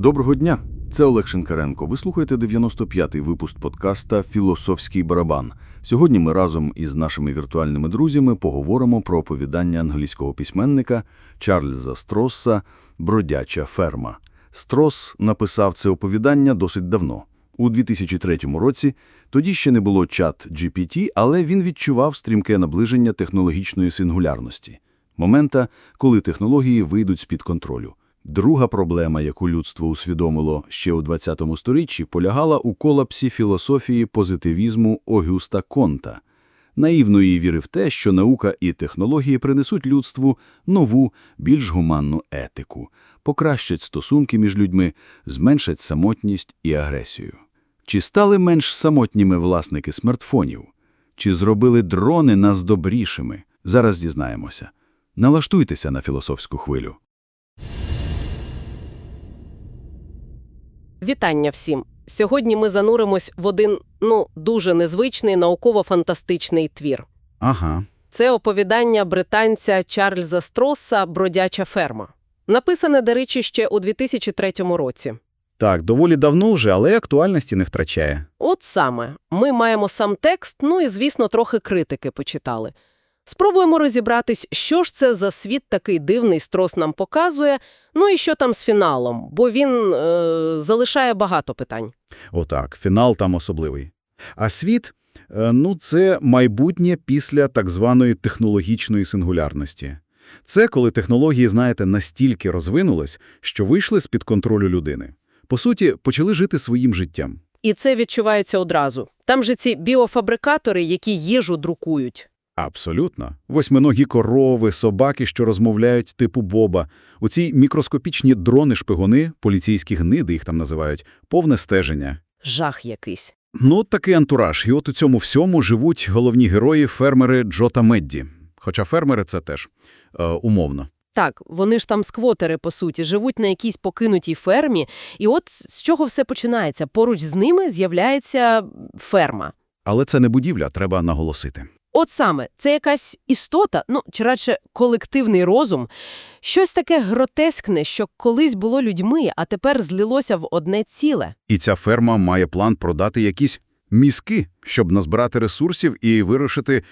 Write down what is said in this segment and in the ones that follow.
Доброго дня, це Олег Шинкаренко. Ви слухаєте 95-й випуск подкаста «Філософський барабан». Сьогодні ми разом із нашими віртуальними друзями поговоримо про оповідання англійського письменника Чарльза Стросса «Бродяча ферма». Строс написав це оповідання досить давно. У 2003 році тоді ще не було чат GPT, але він відчував стрімке наближення технологічної сингулярності – момента, коли технології вийдуть з-під контролю. Друга проблема, яку людство усвідомило ще у 20 сторіччі, полягала у колапсі філософії позитивізму Огюста Конта. Наївної віри в те, що наука і технології принесуть людству нову, більш гуманну етику, покращать стосунки між людьми, зменшать самотність і агресію. Чи стали менш самотніми власники смартфонів? Чи зробили дрони нас добрішими? Зараз дізнаємося. Налаштуйтеся на філософську хвилю. Вітання всім! Сьогодні ми зануримось в один, ну, дуже незвичний науково-фантастичний твір. Ага. Це оповідання британця Чарльза Стросса «Бродяча ферма». Написане, до речі, ще у 2003 році. Так, доволі давно вже, але актуальності не втрачає. От саме. Ми маємо сам текст, ну і, звісно, трохи критики почитали. Спробуємо розібратись, що ж це за світ такий дивний Строс нам показує, ну і що там з фіналом, бо він е, залишає багато питань. Отак, фінал там особливий. А світ, е, ну, це майбутнє після так званої технологічної сингулярності. Це коли технології, знаєте, настільки розвинулись, що вийшли з-під контролю людини. По суті, почали жити своїм життям. І це відчувається одразу. Там же ці біофабрикатори, які їжу друкують. Абсолютно. Восьминогі корови, собаки, що розмовляють типу Боба. У ці мікроскопічні дрони-шпигуни, поліцейські гниди їх там називають, повне стеження. Жах якийсь. Ну, такий антураж. І от у цьому всьому живуть головні герої фермери Джо та Медді. Хоча фермери це теж е, умовно. Так, вони ж там сквотери, по суті, живуть на якійсь покинутій фермі. І от з чого все починається? Поруч з ними з'являється ферма. Але це не будівля, треба наголосити. От саме, це якась істота, ну, чи радше колективний розум, щось таке гротескне, що колись було людьми, а тепер злилося в одне ціле. І ця ферма має план продати якісь мізки, щоб назбирати ресурсів і вирушити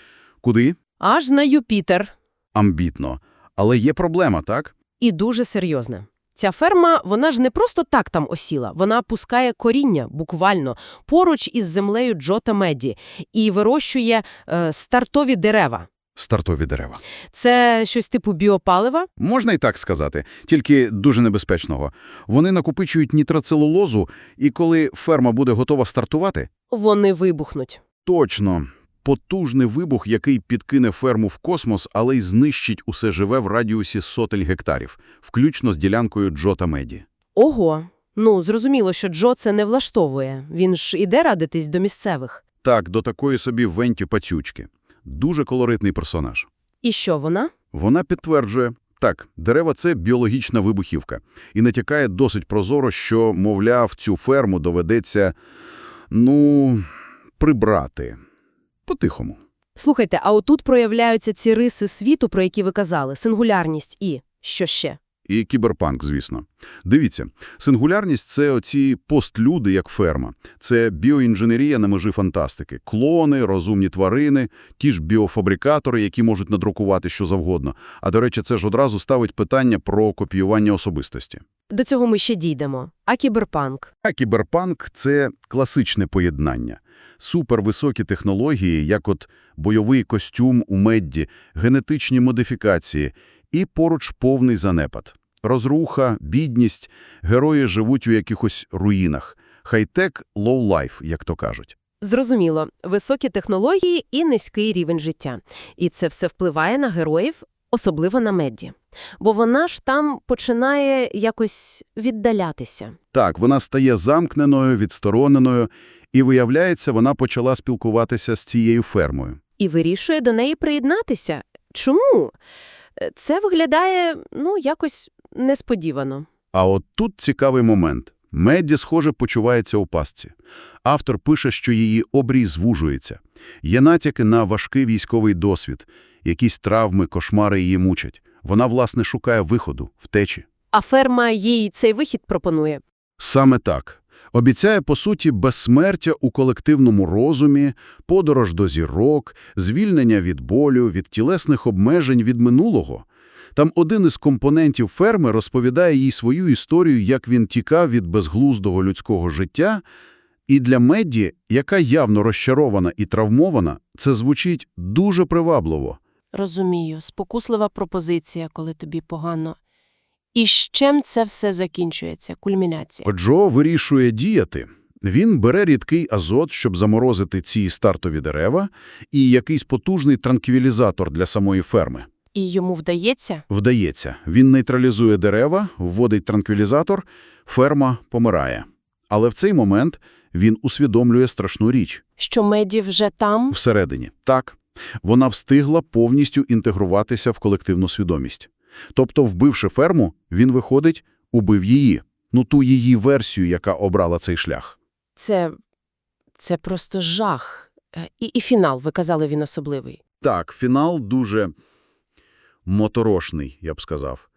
куди? Аж на Юпітер. Амбітно. Але є проблема, так? І дуже серйозне. Ця ферма, вона ж не просто так там осіла, вона пускає коріння, буквально, поруч із землею Джо та Медді і вирощує е, стартові дерева. Стартові дерева. Це щось типу біопалива? Можна і так сказати, тільки дуже небезпечного. Вони накопичують нітроцелулозу, і коли ферма буде готова стартувати, Вони вибухнуть. точно потужний вибух, який підкине ферму в космос, але й знищить усе живе в радіусі сотень гектарів, включно з ділянкою Джо та Меді. Ого. Ну, зрозуміло, що Джо це не влаштовує. Він ж іде радитись до місцевих. Так, до такої собі Венті Пацючки. Дуже колоритний персонаж. І що вона? Вона підтверджує, так, дерева – це біологічна вибухівка. І натякає досить прозоро, що, мовляв, цю ферму доведеться, ну, прибрати. По-тихому. Слухайте, а отут проявляються ці риси світу, про які ви казали, сингулярність і що ще? І кіберпанк, звісно. Дивіться, сингулярність – це оці постлюди, як ферма. Це біоінженерія на межі фантастики. Клони, розумні тварини, ті ж біофабрикатори, які можуть надрукувати що завгодно. А, до речі, це ж одразу ставить питання про копіювання особистості. До цього ми ще дійдемо. А кіберпанк? А кіберпанк – це класичне поєднання. Супервисокі технології, як от бойовий костюм у Медді, генетичні модифікації і поруч повний занепад. Розруха, бідність, герої живуть у якихось руїнах. Хай-тек – лоу-лайф, як то кажуть. Зрозуміло, високі технології і низький рівень життя. І це все впливає на героїв, особливо на Медді. Бо вона ж там починає якось віддалятися. Так, вона стає замкненою, відстороненою, і, виявляється, вона почала спілкуватися з цією фермою. І вирішує до неї приєднатися. Чому? Це виглядає, ну, якось несподівано. А от тут цікавий момент. Медді, схоже, почувається у пастці. Автор пише, що її обрій звужується. Є натяки на важкий військовий досвід, якісь травми, кошмари її мучать. Вона, власне, шукає виходу, втечі. А ферма їй цей вихід пропонує. Саме так. Обіцяє, по суті, безсмертя у колективному розумі, подорож до зірок, звільнення від болю, від тілесних обмежень від минулого. Там один із компонентів ферми розповідає їй свою історію, як він тікав від безглуздого людського життя, і для Медді, яка явно розчарована і травмована, це звучить дуже привабливо. Розумію, спокуслива пропозиція, коли тобі погано. І з чим це все закінчується? Кульмінація. Джо вирішує діяти. Він бере рідкий азот, щоб заморозити ці стартові дерева, і якийсь потужний транквілізатор для самої ферми. І йому вдається? Вдається. Він нейтралізує дерева, вводить транквілізатор, ферма помирає. Але в цей момент він усвідомлює страшну річ. Що Меді вже там? Всередині. Так. Вона встигла повністю інтегруватися в колективну свідомість. Тобто, вбивши ферму, він, виходить, убив її. Ну, ту її версію, яка обрала цей шлях. Це... це просто жах. Е, І, і фінал, ви казали, він особливий. Так, фінал дуже моторошний, я б сказав.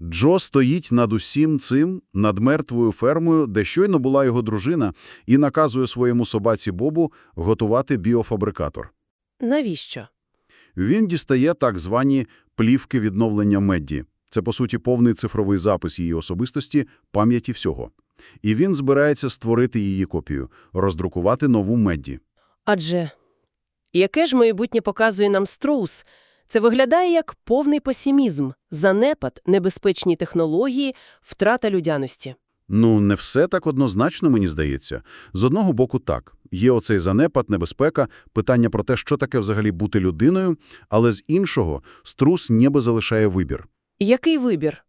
Джо стоїть над усім цим, над мертвою фермою, де щойно була його дружина, і наказує своєму собаці Бобу готувати біофабрикатор. Навіщо? Він дістає так звані плівки відновлення Медді. Це, по суті, повний цифровий запис її особистості, пам'яті всього. І він збирається створити її копію, роздрукувати нову Медді. Адже яке ж майбутнє показує нам Строус? Це виглядає як повний песимізм, занепад, небезпечні технології, втрата людяності. Ну, не все так однозначно, мені здається. З одного боку так. Є оцей занепад, небезпека, питання про те, що таке взагалі бути людиною, але з іншого струс ніби залишає вибір. Який вибір?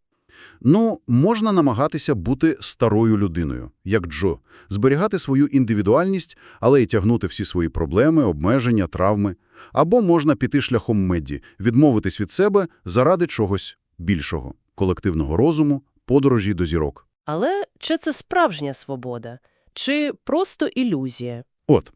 Ну, можна намагатися бути старою людиною, як Джо, зберігати свою індивідуальність, але й тягнути всі свої проблеми, обмеження, травми. Або можна піти шляхом Медді, відмовитись від себе заради чогось більшого – колективного розуму, подорожі до зірок. Але чи це справжня свобода? Чи просто ілюзія? От,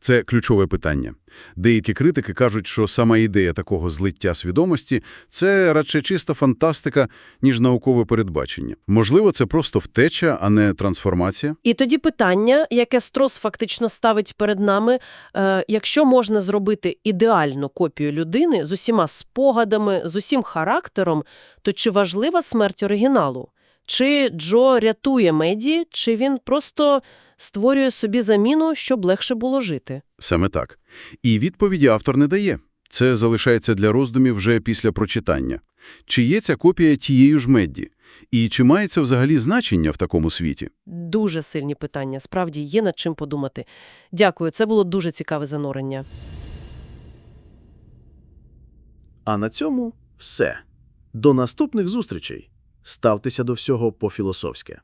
це ключове питання. Деякі критики кажуть, що сама ідея такого злиття свідомості – це радше чиста фантастика, ніж наукове передбачення. Можливо, це просто втеча, а не трансформація? І тоді питання, яке Строс фактично ставить перед нами, е, якщо можна зробити ідеальну копію людини з усіма спогадами, з усім характером, то чи важлива смерть оригіналу? Чи Джо рятує Меді, чи він просто створює собі заміну, щоб легше було жити? Саме так. І відповіді автор не дає. Це залишається для роздумів вже після прочитання. Чи є ця копія тією ж Медді? І чи має це взагалі значення в такому світі? Дуже сильні питання, справді є над чим подумати. Дякую, це було дуже цікаве занурення. А на цьому все. До наступних зустрічей. Ставтеся до всього по-філософськи.